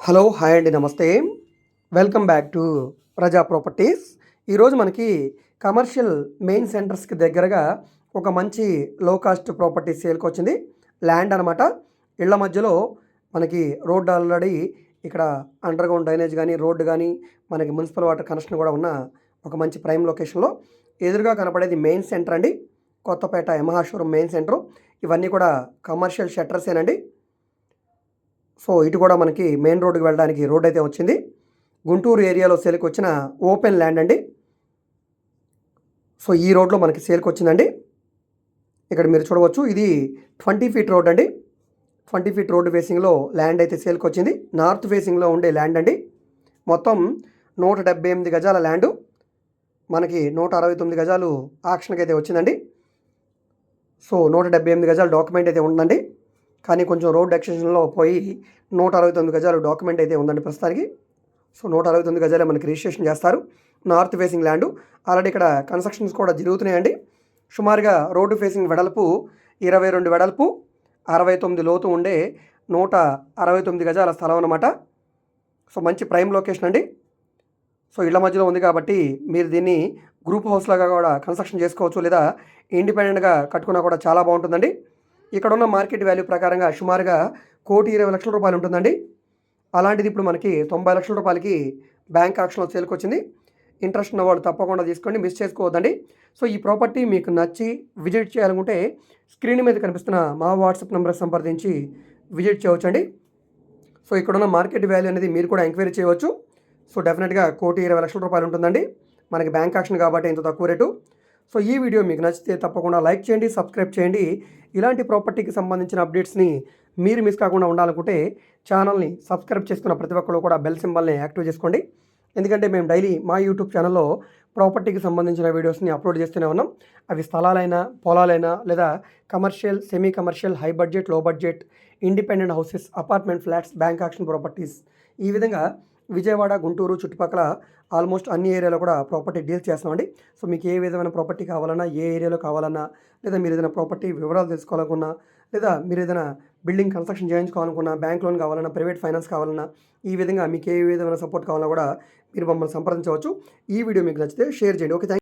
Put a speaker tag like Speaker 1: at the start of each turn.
Speaker 1: Hello hi అండి నమస్తే. Welcome back to Praja properties. ఈరోజు మనకి కమర్షియల్ మెయిన్ సెంటర్స్కి దగ్గరగా ఒక మంచి లో కాస్ట్ ప్రాపర్టీ సేల్కి వచ్చింది. ల్యాండ్ అనమాట ఇళ్ళ మధ్యలో మనకి రోడ్ ఆల్రెడీ ఇక్కడ అండర్ గ్రౌండ్ డ్రైనేజ్ కానీ రోడ్డు కానీ మనకి మున్సిపల్ వాటర్ కనెక్షన్ కూడా ఉన్న ఒక మంచి ప్రైమ్ లొకేషన్లో ఎదురుగా కనపడేది మెయిన్ సెంటర్ అండి. కొత్తపేట యమహాషోరూమ్ మెయిన్ సెంటర్ ఇవన్నీ కూడా కమర్షియల్ షట్టర్సేనండి సో ఇటు కూడా మనకి మెయిన్ రోడ్డుకి వెళ్ళడానికి రోడ్ అయితే వచ్చింది. గుంటూరు ఏరియాలో సేల్కి వచ్చిన ఓపెన్ ల్యాండ్ అండి. సో ఈ రోడ్లో మనకి సేల్కి వచ్చిందండి. ఇక్కడ మీరు చూడవచ్చు ఇది ట్వంటీ ఫీట్ రోడ్ అండి. ట్వంటీ ఫీట్ రోడ్డు ఫేసింగ్లో ల్యాండ్ అయితే సేల్కి వచ్చింది. నార్త్ ఫేసింగ్లో ఉండే ల్యాండ్ అండి. మొత్తం నూట డెబ్బై ఎనిమిది గజాల ల్యాండు. మనకి నూట అరవై తొమ్మిది గజాలు ఆక్షన్కి అయితే వచ్చిందండి. సో నూట డెబ్బై ఎనిమిది గజాల డాక్యుమెంట్ అయితే ఉందండి. కానీ కొంచెం రోడ్ ఎక్స్టెన్షన్లో పోయి నూట అరవై తొమ్మిది గజాలు డాక్యుమెంట్ అయితే ఉందండి ప్రస్తుతానికి. సో నూట అరవై తొమ్మిది గజాలే మనకి రిజిస్ట్రేషన్ చేస్తారు. North facing land. ఆల్రెడీ ఇక్కడ కన్స్ట్రక్షన్స్ కూడా జరుగుతున్నాయండి. సుమారుగా రోడ్డు ఫేసింగ్ వెడల్పు ఇరవై రెండు వెడల్పు అరవై తొమ్మిది లోతు ఉండే నూట అరవై తొమ్మిది గజాల స్థలం అనమాట సో మంచి ప్రైమ్ లొకేషన్ అండి. సో ఇళ్ళ మధ్యలో ఉంది కాబట్టి మీరు దీన్ని గ్రూప్ హౌస్ లాగా కూడా కన్స్ట్రక్షన్ చేసుకోవచ్చు లేదా ఇండిపెండెంట్గా కట్టుకున్నా కూడా చాలా బాగుంటుందండి. ఇక్కడ ఉన్న మార్కెట్ వాల్యూ ప్రకారంగా సుమారుగా కోటి ఇరవై లక్షల రూపాయలు ఉంటుందండి. అలాంటిది ఇప్పుడు మనకి తొంభై లక్షల రూపాయలకి బ్యాంక్ ఆక్షన్లో సేల్కి వచ్చింది ఇంట్రెస్ట్ ఉన్న వాళ్ళు తప్పకుండా తీసుకోండి మిస్ చేసుకోవద్దండి. సో ఈ ప్రాపర్టీ మీకు నచ్చి విజిట్ చేయాలనుకుంటే స్క్రీన్ మీద కనిపిస్తున్న మా వాట్సాప్ నెంబర్ సంప్రదించి విజిట్ చేయవచ్చండి. సో ఇక్కడున్న మార్కెట్ వాల్యూ అనేది మీరు కూడా ఎంక్వైరీ చేయవచ్చు. సో డెఫినెట్గా కోటి ఇరవై లక్షల రూపాయలు ఉంటుందండి. మనకి బ్యాంక్ ఆక్షన్ కాబట్టి ఇంత తక్కువ రేటు. సో ఈ వీడియో మీకు నచ్చితే తప్పకుండా లైక్ చేయండి సబ్స్క్రైబ్ చేయండి. ఇలాంటి ప్రాపర్టీకి సంబంధించిన అప్డేట్స్ని మీరు మిస్ కాకుండా ఉండాలనుకుంటే ఛానల్ని సబ్స్క్రైబ్ చేసుకున్న ప్రతి ఒక్కరు కూడా బెల్ సింబల్ని యాక్టివ్ చేసుకోండి. ఎందుకంటే మేము డైలీ మా యూట్యూబ్ ఛానల్లో ప్రాపర్టీకి సంబంధించిన వీడియోస్ని అప్లోడ్ చేస్తూనే ఉన్నాం. అవి స్థలాలైనా పొలాలైనా లేదా కమర్షియల్ సెమీ కమర్షియల్ హై బడ్జెట్లో budget independent houses apartment flats bank auction properties ఈ విధంగా విజయవాడ గుంటూరు చుట్టుపక్కల ఆల్మోస్ట్ అన్ని ఏరియాలో కూడా ప్రాపర్టీ డీల్స్ చేస్తామండి సో మీకు ఏ విధమైన ప్రాపర్టీ కావాలన్నా ఏ ఏరియాలో కావాలన్నా లేదా మీరు ఏదైనా ప్రాపర్టీ వివరాలు తెలుసుకోవాలనుకున్నా లేదా మీరు ఏదైనా బిల్డింగ్ కన్స్ట్రక్షన్ చేయించుకోవాలనుకున్నా బ్యాంక్ లోన్ కావాలన్నా ప్రైవేట్ ఫైనాన్స్ కావాలన్నా ఈ విధంగా మీకు ఏ విధమైన సపోర్ట్ కావాలన్నా కూడా మీరు మమ్మల్ని సంప్రదించవచ్చు. ఈ వీడియో మీకు నచ్చితే షేర్ చేయండి. Okay thank